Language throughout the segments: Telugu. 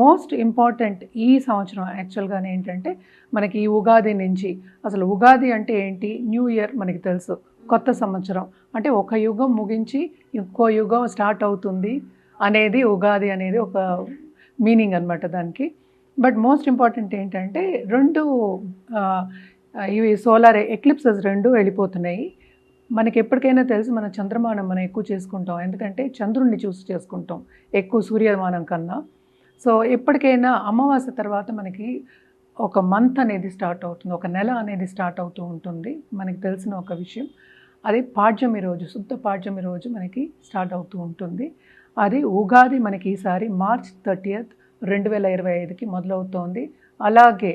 మోస్ట్ ఇంపార్టెంట్ ఈ సంవత్సరం యాక్చువల్గానే ఏంటంటే మనకి ఈ ఉగాది నుంచి అసలు ఉగాది అంటే ఏంటి? న్యూ ఇయర్ మనకి తెలుసు. కొత్త సంవత్సరం. అంటే ఒక యుగం ముగించి ఇంకో యుగం స్టార్ట్ అవుతుంది అనేది ఉగాది అనేది ఒక మీనింగ్ అనమాట దానికి. బట్ మోస్ట్ ఇంపార్టెంట్ ఏంటంటే రెండు ఇవి సోలార్ ఎక్లిప్సెస్ రెండు వెళ్ళిపోతున్నాయి. మనకి ఎప్పటికైనా తెలుసు మన చంద్రమానం మనం ఎక్కువ చేసుకుంటాం. ఎందుకంటే చంద్రుణ్ణి చూసి చేసుకుంటాం ఎక్కువ సూర్యమానం కన్నా. సో ఎప్పటికైనా అమావాస్య తర్వాత మనకి ఒక మంత్ అనేది స్టార్ట్ అవుతుంది ఒక నెల అనేది స్టార్ట్ అవుతూ ఉంటుంది. మనకి తెలిసిన ఒక విషయం అది పాడ్యమి రోజు శుద్ధ పాడ్యమి రోజు మనకి స్టార్ట్ అవుతూ ఉంటుంది. అది ఉగాది మనకి ఈసారి మార్చ్ థర్టీయత్ రెండు వేల ఇరవై ఐదుకి మొదలవుతోంది. అలాగే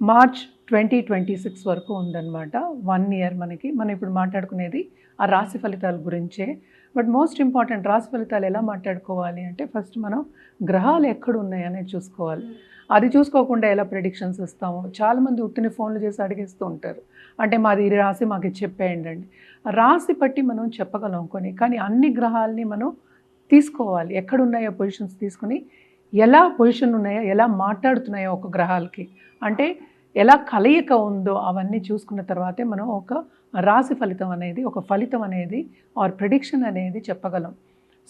మార్చ్ ట్వంటీ ట్వంటీ సిక్స్ వరకు ఉందన్నమాట. వన్ ఇయర్ మనకి మనం ఇప్పుడు మాట్లాడుకునేది ఆ రాశి ఫలితాల గురించే. బట్ మోస్ట్ ఇంపార్టెంట్ రాశి ఫలితాలు ఎలా మాట్లాడుకోవాలి అంటే ఫస్ట్ మనం గ్రహాలు ఎక్కడ ఉన్నాయి అనేది చూసుకోవాలి. అది చూసుకోకుండా ఎలా ప్రెడిక్షన్స్ ఇస్తాము? చాలామంది ఉత్తిని ఫోన్లు చేసి అడిగేస్తూ ఉంటారు. అంటే మాది ఈ రాశి మాకు చెప్పేయండి అండి రాశి బట్టి మనం చెప్పగలం కొన్ని కానీ అన్ని గ్రహాలని మనం తీసుకోవాలి. ఎక్కడ ఉన్నాయో పొజిషన్స్ తీసుకుని ఎలా పొజిషన్ ఉన్నాయో ఎలా మాట్లాడుతున్నాయో ఒక గ్రహాలకి. అంటే ఎలా కలయిక ఉందో అవన్నీ చూసుకున్న తర్వాతే మనం ఒక రాశి ఫలితం అనేది ఒక ఫలితం అనేది ఆర్ ప్రిడిక్షన్ అనేది చెప్పగలం.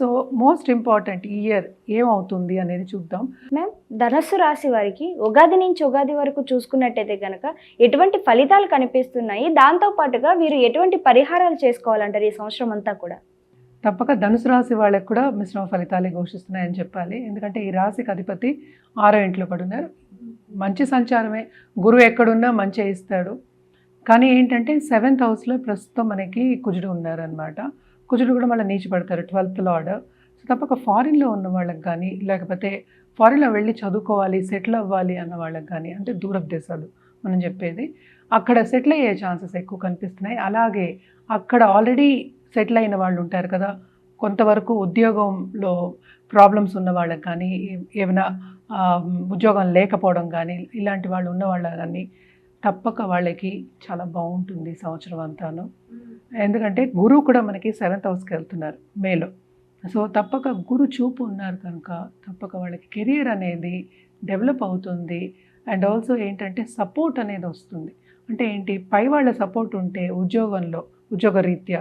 సో మోస్ట్ ఇంపార్టెంట్ ఇయర్ ఏమవుతుంది అనేది చూద్దాం. మ్యామ్ ధనస్సు రాశి వారికి ఉగాది నుంచి ఉగాది వరకు చూసుకున్నట్టయితే కనుక ఎటువంటి ఫలితాలు కనిపిస్తున్నాయి? దాంతో పాటుగా వీరు ఎటువంటి పరిహారాలు చేసుకోవాలంటారు ఈ సంవత్సరం అంతా కూడా? తప్పక ధనుసు రాశి వాళ్ళకి కూడా మిశ్రమ ఫలితాలే ఘోషిస్తున్నాయని చెప్పాలి. ఎందుకంటే ఈ రాశికి అధిపతి ఆరో ఇంట్లో పడున్నారు. మంచి సంచారమే. గురువు ఎక్కడున్నా మంచి ఇస్తాడు. కానీ ఏంటంటే సెవెంత్ హౌస్లో ప్రస్తుతం మనకి కుజుడు ఉన్నారనమాట కుజుడు కూడా మళ్ళీ నీచి పడతారు ట్వెల్త్ లార్డ్. సో తప్పక ఫారిన్లో ఉన్న వాళ్ళకి కానీ లేకపోతే ఫారిన్లో వెళ్ళి చదువుకోవాలి సెటిల్ అవ్వాలి అన్న వాళ్ళకి కానీ అంటే దూర దేశాలు మనం చెప్పేది అక్కడ సెటిల్ అయ్యే ఛాన్సెస్ ఎక్కువ కనిపిస్తున్నాయి. అలాగే అక్కడ ఆల్రెడీ సెటిల్ అయిన వాళ్ళు ఉంటారు కదా కొంతవరకు ఉద్యోగంలో ప్రాబ్లమ్స్ ఉన్న వాళ్ళకి కానీ ఏమైనా ఉద్యోగం లేకపోవడం కానీ ఇలాంటి వాళ్ళు ఉన్న వాళ్ళ కానీ తప్పక వాళ్ళకి చాలా బాగుంటుంది సంవత్సరం అంతాను. ఎందుకంటే గురువు కూడా మనకి సెవెంత్ హౌస్కి వెళ్తున్నారు మేలో. సో తప్పక గురు చూపు ఉన్నారు కనుక తప్పక వాళ్ళకి కెరియర్ అనేది డెవలప్ అవుతుంది. అండ్ ఆల్సో ఏంటంటే సపోర్ట్ అనేది వస్తుంది. అంటే ఏంటి? పై వాళ్ళ సపోర్ట్ ఉంటే ఉద్యోగంలో ఉద్యోగ రీత్యా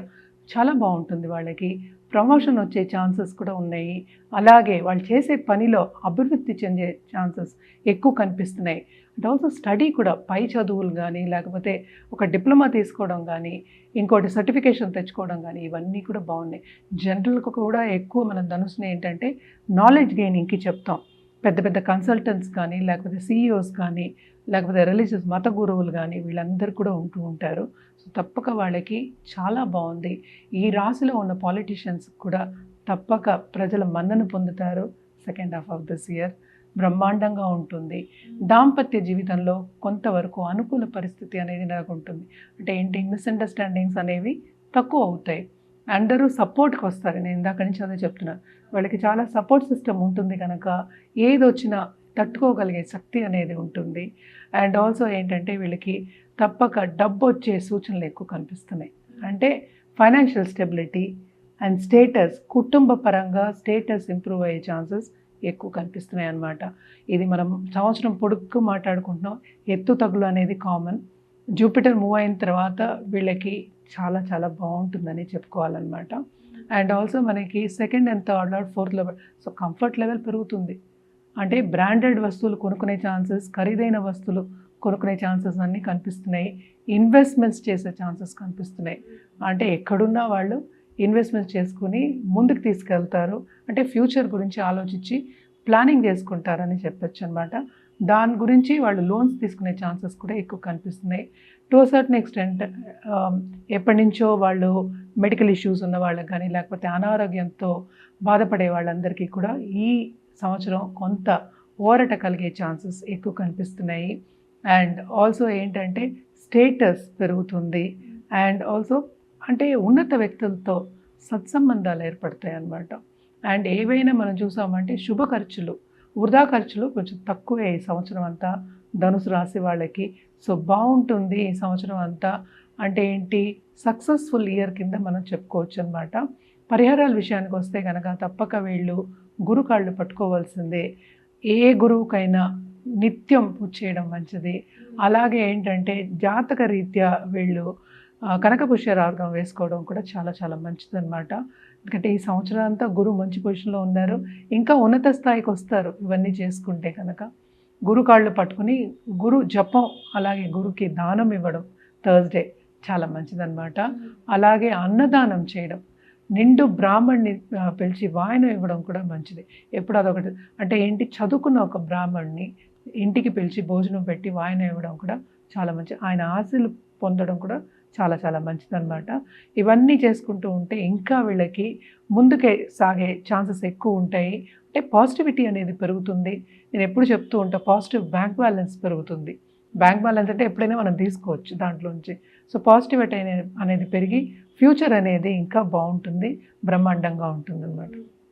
చాలా బాగుంటుంది వాళ్ళకి. ప్రమోషన్ వచ్చే ఛాన్సెస్ కూడా ఉన్నాయి. అలాగే వాళ్ళు చేసే పనిలో అభివృద్ధి చెందే ఛాన్సెస్ ఎక్కువ కనిపిస్తున్నాయి. అండ్ ఆల్సో స్టడీ కూడా పై చదువులు కానీ లేకపోతే ఒక డిప్లొమా తీసుకోవడం కానీ ఇంకోటి సర్టిఫికేషన్ తెచ్చుకోవడం కానీ ఇవన్నీ కూడా బాగున్నాయి. జనరల్కి కూడా ఎక్కువ మనం ధనుసుని ఏంటంటే నాలెడ్జ్ గెయినింగ్కి చెప్తాం. పెద్ద పెద్ద కన్సల్టెంట్స్ కానీ లేకపోతే సీఈఓస్ కానీ లేకపోతే రిలీజియస్ మత గురువులు కానీ వీళ్ళందరూ కూడా ఉంటూ ఉంటారు. సో తప్పక వాళ్ళకి చాలా బాగుంది. ఈ రాశిలో ఉన్న పాలిటీషియన్స్ కూడా తప్పక ప్రజల మన్నను పొందుతారు second half of this year బ్రహ్మాండంగా ఉంటుంది. దాంపత్య జీవితంలో కొంతవరకు అనుకూల పరిస్థితి అనేది నెలకొంటుంది. అంటే ఏంటి మిస్అండర్స్టాండింగ్స్ అనేవి తక్కువ అవుతాయి. అందరూ సపోర్ట్కి వస్తారు. నేను ఇందాక నుంచి అదే చెప్తున్నాను వాళ్ళకి చాలా సపోర్ట్ సిస్టమ్ ఉంటుంది కనుక ఏది వచ్చినా తట్టుకోగలిగే శక్తి అనేది ఉంటుంది. అండ్ ఆల్సో ఏంటంటే వీళ్ళకి తప్పక డబ్బు వచ్చే సూచనలు ఎక్కువ కనిపిస్తున్నాయి. అంటే ఫైనాన్షియల్ స్టెబిలిటీ అండ్ స్టేటస్ కుటుంబ పరంగా స్టేటస్ ఇంప్రూవ్ అయ్యే ఛాన్సెస్ ఎక్కువ కనిపిస్తున్నాయి అన్నమాట. ఇది మనం సంవత్సరం పొడుగు మాట్లాడుకుంటున్నాం. ఎత్తు తగులు అనేది కామన్ జూపిటర్ మూవ్ అయిన తర్వాత వీళ్ళకి చాలా చాలా బాగుంటుందని చెప్పుకోవాలన్నమాట. అండ్ ఆల్సో మనకి second and third lord fourth level so comfort level పెరుగుతుంది. అంటే బ్రాండెడ్ వస్తువులు కొనుక్కునే ఛాన్సెస్ ఖరీదైన వస్తువులు కొనుక్కునే ఛాన్సెస్ అన్నీ కనిపిస్తున్నాయి. ఇన్వెస్ట్మెంట్స్ చేసే ఛాన్సెస్ కనిపిస్తున్నాయి. అంటే ఎక్కడున్నా వాళ్ళు ఇన్వెస్ట్మెంట్స్ చేసుకుని ముందుకు తీసుకెళ్తారు. అంటే ఫ్యూచర్ గురించి ఆలోచించి ప్లానింగ్ చేసుకుంటారని చెప్పొచ్చు అనమాట దాని గురించి వాళ్ళు లోన్స్ తీసుకునే ఛాన్సెస్ కూడా ఎక్కువ కనిపిస్తున్నాయి. టు సర్టన్ ఎక్స్టెంట్ ఎప్పటి నుంచో వాళ్ళు మెడికల్ ఇష్యూస్ ఉన్న వాళ్ళకి కానీ లేకపోతే అనారోగ్యంతో బాధపడే వాళ్ళందరికీ కూడా ఈ సంవత్సరం కొంత ఊరట కలిగే ఛాన్సెస్ ఎక్కువ కనిపిస్తున్నాయి. అండ్ ఆల్సో ఏంటంటే స్టేటస్ పెరుగుతుంది. అండ్ ఆల్సో అంటే ఉన్నత వ్యక్తులతో సత్సంబంధాలు ఏర్పడతాయి అన్నమాట. అండ్ ఏవైనా మనం చూసామంటే శుభ ఖర్చులు వృధా ఖర్చులు కొంచెం తక్కువే ఈ సంవత్సరం అంతా. ధనుసు రాశి వాళ్ళకి. సో బాగుంటుంది ఈ సంవత్సరం అంతా. అంటే ఏంటి? సక్సెస్ఫుల్ ఇయర్ కింద మనం చెప్పుకోవచ్చు అనమాట పరిహారాల విషయానికి వస్తే కనుక తప్పక వీళ్ళు గురు కాళ్ళు పట్టుకోవాల్సిందే. ఏ గురువుకైనా నిత్యం పూజ చేయడం మంచిది. అలాగే ఏంటంటే జాతక రీత్యా వీళ్ళు ఆ, కనకపుష్య రాగం వేసుకోవడం కూడా చాలా చాలా మంచిదన్నమాట ఎందుకంటే ఈ సంవత్సరం అంతా గురువు మంచి పొజిషన్లో ఉన్నారు. ఇంకా ఉన్నత స్థాయికి వస్తారు ఇవన్నీ చేసుకుంటే కనుక గురు కాళ్ళు పట్టుకుని గురు జపం అలాగే గురుకి దానం ఇవ్వడం థర్స్డే చాలా మంచిదన్నమాట. అలాగే అన్నదానం చేయడం నిండు బ్రాహ్మణ్ణి పిలిచి వాయనం ఇవ్వడం కూడా మంచిది. ఎప్పుడు అదొకటి అంటే ఏంటి చదువుకున్న ఒక బ్రాహ్మణ్ణి ఇంటికి పిలిచి భోజనం పెట్టి వాయనం ఇవ్వడం కూడా చాలా మంచిది ఆయన ఆశలు పొందడం కూడా చాలా చాలా మంచిదన్నమాట. ఇవన్నీ చేసుకుంటూ ఉంటే ఇంకా వీళ్ళకి ముందుకే సాగే ఛాన్సెస్ ఎక్కువ ఉంటాయి. అంటే పాజిటివిటీ అనేది పెరుగుతుంది. నేను ఎప్పుడు చెప్తూ ఉంటా పాజిటివ్ బ్యాంక్ బ్యాలెన్స్ పెరుగుతుంది. బ్యాంక్ బ్యాలెన్స్ అంటే ఎప్పుడైనా మనం తీసుకోవచ్చు దాంట్లోంచి. సో పాజిటివిటీ అనే- అనేది పెరిగి ఫ్యూచర్ అనేది ఇంకా బాగుంటుంది బ్రహ్మాండంగా ఉంటుంది అనమాట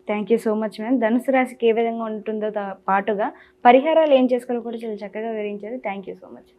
thank you so much ma'am ధనుసు రాశికి ఏ విధంగా ఉంటుందో పాటుగా పరిహారాలు ఏం చేసుకోవాలో కూడా చాలా చక్కగా వివరించారు. Thank you so much